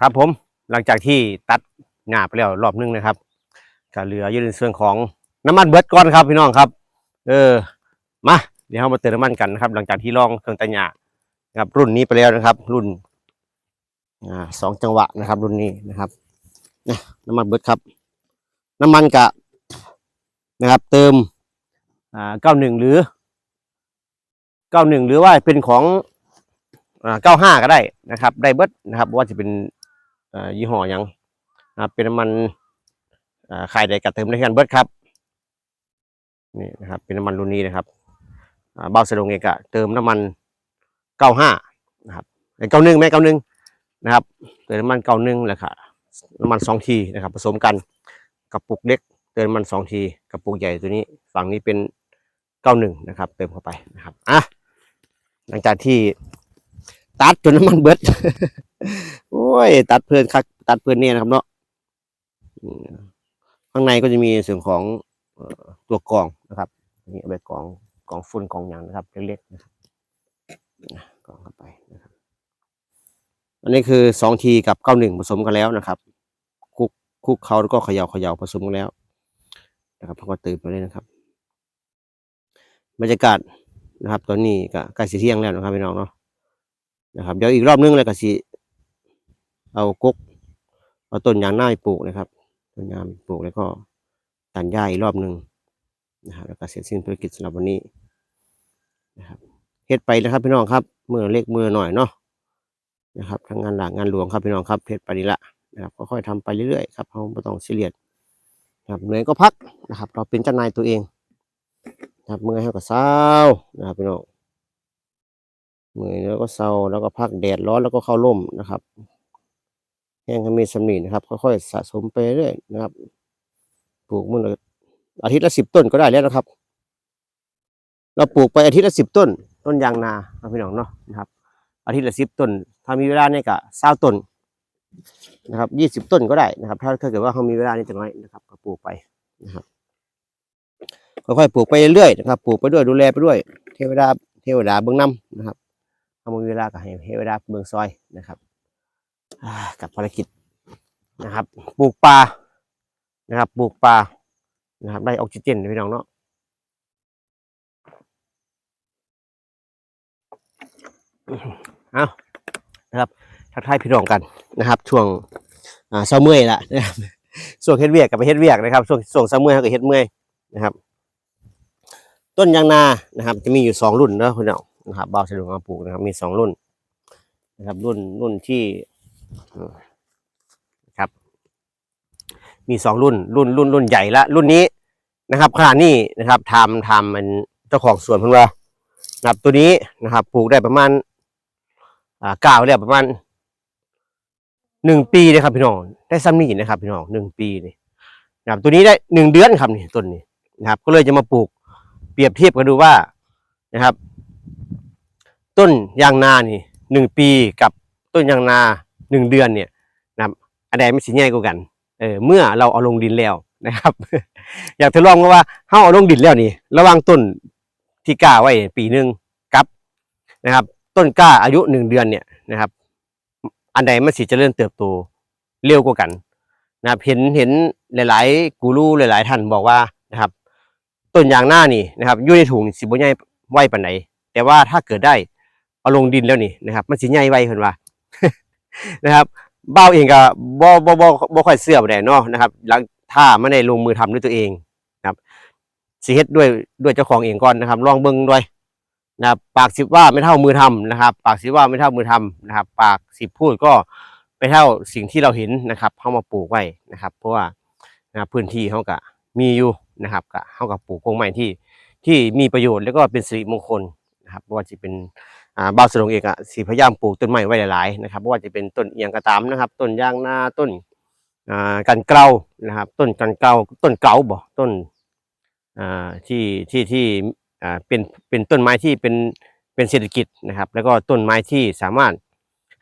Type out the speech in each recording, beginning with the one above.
ครับผมหลังจากที่ตัดหญ้าไปแล้วรอบนึงนะครับก็เหลืออยู่ในส่วนของน้ำมันเบิดก่อนครับพี่น้องครับ เออมาเดี๋ยวเรามาเติมน้ำมันกันนะครับ หลังจากที่ลองเครื่องตัดหญ้าครับรุ่นนี้ไปแล้วนะครับ รุ่นอสองจังหวะนะครับ รุ่นนี้นะครับน้ำมันเบิดครับ น้ำมันกะนะครับ เติมอ่าเก้าหนึ่งหรือเก้าหนึ่งหรือว่าเป็นของอ่าเก้าห้าก็ได้นะครับ ได้เบิดนะครับว่าจะเป็น ยี่ห้อยังเป็นน้ำมันอ่าขายได้กับเติมได้กันเบิดครับนี่นะครับเป็นน้ำมันรุ่นนี้นะครับเบาสะดวกเองก็เติมน้ำมันเก้าห้านะครับเก้าหนึ่งแม่เก้าหนึ่งนะครับเติมน้ำมันเก้าหนึ่งแหละค่ะน้ำมันสองทีนะครับ ผสมกันกับปุกเล็ก เติมน้ำมันสองทีกับปุกใหญ่ตัวนี้ฝั่งนี้เป็นเก้าหนึ่งนะครับ เติมเข้าไปนะครับอะหลังจากที่ ตัดจนน้ำมันเบิด โอ้ย ตัดเพลินคักตัดเพลินเนี่ยนะครับเนาะข้างในก็จะมีส่วนของตัวกองนะครับนี่เอาไปกองกองฝุ่นกองหยางนะครับเล็กๆนะครับกองเข้าไปนะครับ อันนี้คือสองทีกับเก้าหนึ่งผสมกันแล้วนะครับคุกคุกเขาแล้วก็เขย่าเขย่าผสมกันแล้ว นะครับพอก็ตื่นมาเลยนะครับบรรยากาศนะครับ ตอนนี้ก็ใกล้สิเที่ยงแล้วนะครับพี่น้องเนาะ นะครับ เดี๋ยวอีกรอบนึงเลยก็สิเอากกเอาต้นยางหน้าปลูกนะครับต้นยางปลูกแล้วก็ตัดหญ้าอีกรอบหนึ่งนะครับแล้วก็เสร็จสิ้นภารกิจสำหรับวันนี้นะครับเฮ็ดไปนะครับพี่น้องครับมือเล็กมือหน่อยเนาะนะครับทางงานหลักงานหลวงครับพี่น้องครับเฮ็ดไปนี่ละนะครับค่อยๆทำไปเรื่อยๆครับเราไม่ต้องซีเรียสนะครับเหนื่อยก็พักนะครับ เราเป็นเจ้านายตัวเองนะครับเมื่อยให้ก็เศร้านะครับพี่น้อง เมื่อยแล้วก็เศร้าแล้วก็พักแดดร้อนแล้วก็เข้าร่มนะครับแห้งก็มีสำนีนะครับค่อยๆสะสมไปเรื่อยนะครับปลูกมันละอาทิตย์ละสิบต้นก็ได้แล้วนะครับ เราปลูกไปอาทิตย์ละสิบต้น ต้นยางนาครับพี่น้องเนาะนะครับ อาทิตย์ละสิบต้น ถ้ามีเวลาเนี่ยก็เศร้าต้นนะครับยี่สิบต้นก็ได้นะครับ ถ้าถ้าเกิดว่าเขามีเวลานี่จะน้อยนะครับ ก็ปลูกไปนะครับค่อยๆปลูกไปเรื่อยๆนะครับ ปลูกไปด้วยดูแลไปด้วย เทวดาเทวดาเบื้องน้ำนะครับ ถ้ามีเวลาก็ให้เวดาเมืองซอยนะครับกับภารกิจนะครับ ปลูกป่านะครับ ปลูกป่านะครับ ได้ออกซิเจนพี่น้องเนาะเอานะครับทักทายพี่น้องกันนะครับ ช่วงเช้าเมื่อยละนะครับช่วงเฮ็ดเวียกกับไปเฮ็ดเวียกนะครับช่วงช่วงเช้าเมื่อยเขาก็เฮ็ดเมื่อยนะครับ ต้นยางนานะครับ จะมีอยู่สองรุ่นเนาะพี่น้อง นะครับบ่าวสะดวกมาปลูกนะครับ มีสองรุ่นนะครับ รุ่นรุ่นที่ครับ มีสองรุ่น รุ่นรุ่นรุ่นใหญ่ละรุ่นนี้นะครับขนาดนี้นะครับทำทำมันเจ้าของสวนเพิ่งว่านะครับตัวนี้นะครับ ปลูกได้ประมาณอ่าก้าวได้ประมาณหนึ่งปีนะครับพี่น้องได้ซ้ำนี่นะครับพี่น้องหนึ่งปีนี่นะครับตัวนี้ได้หนึ่งเดือนครับนี่ต้นนี้นะครับ ก็เลยจะมาปลูกเปรียบเทียบกันดูว่านะครับ ต้นยางนานี่หนึ่งปีกับต้นยางนาหนึ่งเดือนเนี่ยนะครับอันใดไม่สิใหญ่กว่ากันเออเมื่อเราเอาลงดินแล้วนะครับ อยากทดลองก็ว่าเฮาเอาลงดินแล้วนี่ ระว่างต้นที่กล้าไว้ปีหนึ่งกับนะครับ ต้นกล้าอายุหนึ่งเดือนเนี่ยนะครับ อันใดมันสิเจริญเติบโตเร็วกว่ากันนะครับเห็นเห็นหลาย ๆ กูรูหลาย ๆ ท่านบอกว่านะครับ ต้นยางหน้านี่นะครับอยู่ในถุงสิบ่ใหญ่ไวปานไหนแต่ว่าถ้าเกิดได้ เอาลงดินแล้วนี่นะครับ มันสิใหญ่ไวเพิ่นว่านะครับเบ้าเองก็บ่บ่บ่บ่ค่อยเชื่อบ่ได้เนาะนะครับ หลังถ้าไม่ได้ลงมือทำด้วยตัวเองนะครับสิเฮ็ดด้วยด้วยเจ้าของเองก่อนนะครับ ลองเบิ่งด้วยนะครับปากสิบว่าไม่เท่ามือทำนะครับ ปากสิบว่าไม่เท่ามือทำนะครับ ปากสิบพูดก็ไม่เท่าสิ่งที่เราเห็นนะครับเข้ามาปลูกไว้นะครับ เพราะว่านะพื้นที่เขาก็มีอยู่นะครับก็เขากับปลูกกงใหม่ที่ที่มีประโยชน์แล้วก็เป็นสิริมงคลนะครับว่าจะเป็น อ่าบ้าวสะดงเองอะสีพยายามปลูกต้นไม้ไว้หลายๆนะครับไม่ว่าจะเป็นต้นเอียงกระตามนะครับ ต้นยางนาต้นอ่ากันเกลานะครับ ต้นกันเกลาต้นเกลาบ่ต้นอ่าที่ที่ที่อ่าเป็นเป็นต้นไม้ที่เป็นเป็นเศรษฐกิจนะครับ แล้วก็ต้นไม้ที่สามารถ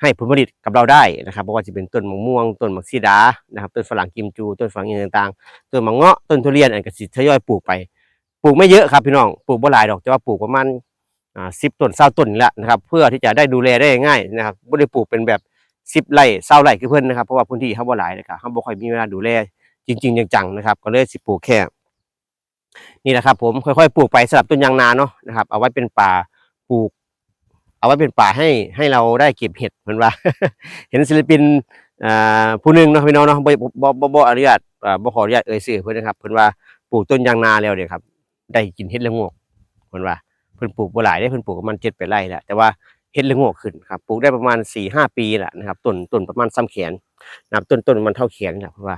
ให้ผลผลิตกับเราได้นะครับไม่ว่าจะเป็นต้นมะม่วง ต้นมะซีดานะครับ ต้นฝรั่งกิมจู ต้นฝรั่งอย่างต่างๆ ต้นมะเงาะต้นทุเรียนอันก็สิทยอยปลูกไป ปลูกไม่เยอะครับพี่น้อง ปลูกบ่หลายดอกแต่ว่าปลูกประมาณ สิบต้นเศร้าต้นนี่แหละนะครับ เพื่อที่จะได้ดูแลได้ง่ายนะครับไม่ได้ปลูกเป็นแบบสิบไร่เศร้าไร่คือเพิ่อนนะครับเพราะว่าพื้นที่เขาบ่หลายนะครับเขาบ่ค่อยมีเวลาดูแลจริง ๆ จังๆนะครับ ก็เลยสิปลูกแค่นี่แหละครับผมค่อยๆปลูกไปสำหรับต้นยางนาเนาะนะครับ เอาไว้เป็นป่าปลูก เอาไว้เป็นป่าให้ให้เราได้เก็บเห็ดเหมือนว่า เห็นศิลปินอ่าผู้หนึ่งเนาะพี่น้องเนาะบ่บ่บ่บ่อนุญาตอ่บ่ขออนุญาตเอ่ยชื่อเพิ่อนนะครับ เพิ่อนว่าปลูกต้นยางนาแล้วเนี่ยครับ ได้กินเห็ดละโงกเพิ่นว่า เพิ่นปลูกบ่หลายได้เพิ่นปลูกประมาณ7 8ไร่แหละแต่ว่าเห็ดละโงกขึ้นครับปลูกได้ประมาณ4 5ปีแหละนะครับต้นต้นประมาณซ้ำแขนนะครับต้นต้นมันเท่าแขนแหละเพราะว่า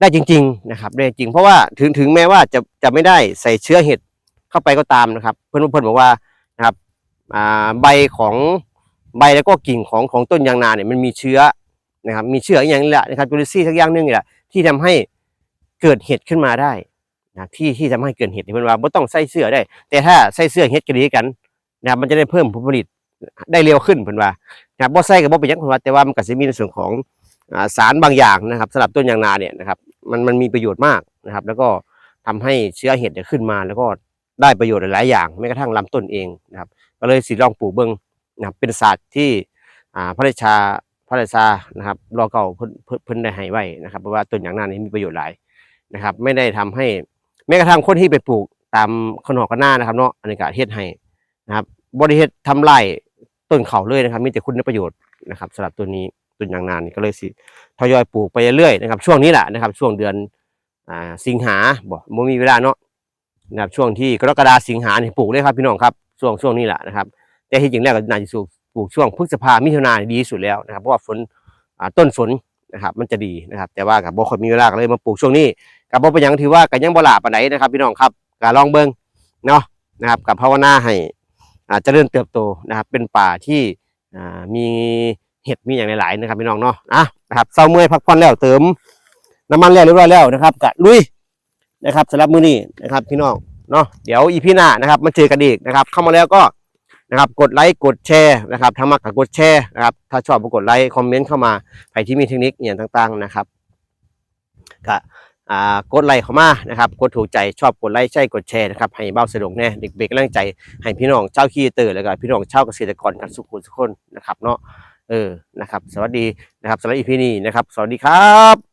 ได้จริง ๆ นะครับ ได้จริงเพราะว่าถึงถึงแม้ว่าจะจะไม่ได้ใส่เชื้อเห็ดเข้าไปก็ตามนะครับ เพื่อนเพื่อนบอกว่านะครับอ่าใบของใบแล้วก็กิ่งของของต้นยางนาเนี่ยมันมีเชื้อนะครับ มีเชื้ออย่างนี้แหละนะครับจุลินทรีย์สักอย่างนึงนี่แหละที่ทำให้เกิดเห็ดขึ้นมาได้ นะที่ที่ทำให้เกิดเห็ดเพื่นว่าไม่ต้องใส่เสื้อได้ แต่ถ้าใส่เสื้อเห็ดกระดีกันนะครับมันจะได้เพิ่มผลผลิตได้เร็วขึ้นเพื่นว่านะครับบ่ใส่กับบ่เป็นหยังเพื่นว่าแต่ว่ามันก็จะมีในส่วนของสารบางอย่างนะครับสำหรับต้นยางนาเนี่ยนะครับมันมันมีประโยชน์มากนะครับ แล้วก็ทำให้เชื้อเห็ดเนี่ยขึ้นมา แล้วก็ได้ประโยชน์หลายอย่างแม้กระทั่งลำต้นเองนะครับ ก็เลยสิลองปลูกเบิ้งนะครับเป็นศาสตร์ที่พระราชาพระราชานะครับรอเก่าเพิ่นเพิ่นได้ให้ไว้นะครับเพราะว่าต้นยางนั้นนี่มีประโยชน์หลายนะครับ ไม่ได้ทำให้ แม้กระทั่งคนที่ไปปลูกตามขนอกกันหน้านะครับ เนาะอันนี้ก็เฮ็ดให้นะครับบริเฮ็ดทำลายต้นเขาเลยนะครับ มีแต่คุณประโยชน์นะครับสำหรับตัวนี้ต้นยางนานี่ก็เลยสิทยอยปลูกไปเรื่อยนะครับ ช่วงนี้แหละนะครับ ช่วงเดือนอ่าสิงหาบ่บ่มีเวลาเนาะนะครับช่วงที่กรกฎาสิงหาเนี่ยปลูกเลยครับพี่น้องครับช่วงช่วงนี้แหละนะครับ แต่ที่จริงแล้วก็น่าจะปลูกช่วงพฤษภามิถุนาดีที่สุดแล้วนะครับเพราะว่าฝนต้นฝนนะครับ มันจะดีนะครับ แต่ว่ากับบ่ค่อยมีเวลาก็เลยมาปลูกช่วงนี้ กับบ่เป็นหยังถือว่าก็ยังบ่หลาปานใดนะครับ พี่น้องครับก็ลองเบิ่งเนาะนะครับกับภาวนาให้อาเจริญเติบโตนะครับ เป็นป่าที่อ่ามีเห็ดมีอย่างหลายๆนะครับพี่น้องเนาะอะนะครับเศร้าเมื่อยพักผ่อนแล้วเติม น้ำมันแล้วเรียบร้อยแล้วนะครับกะลุยนะครับสำหรับมื้อนี้นะครับ พี่น้องเนาะเดี๋ยวอีพีหน้านะครับมาเจอกันอีกนะครับ เข้ามาแล้วก็นะครับกดไลค์กดแชร์นะครับถ้ามักก็กดแชร์นะครับถ้าชอบก็กดไลค์คอมเมนต์เข้ามาใครที่มีเทคนิคอย่างต่าง ๆนะครับก็ กดไลค์เข้ามานะครับกดถูกใจชอบกดไลค์ใช่กดแชร์นะครับให้เบ้าสะดวกแน่เด็กๆกำลังใจให้พี่น้องเจ้าขี้เตอร์แล้วก็พี่น้องเช่าเกษตรกรกันสุขุมสุขคนนะครับเนาะเออนะครับ สวัสดีนะครับสำหรับอีพีนี้นะครับ สวัสดีครับ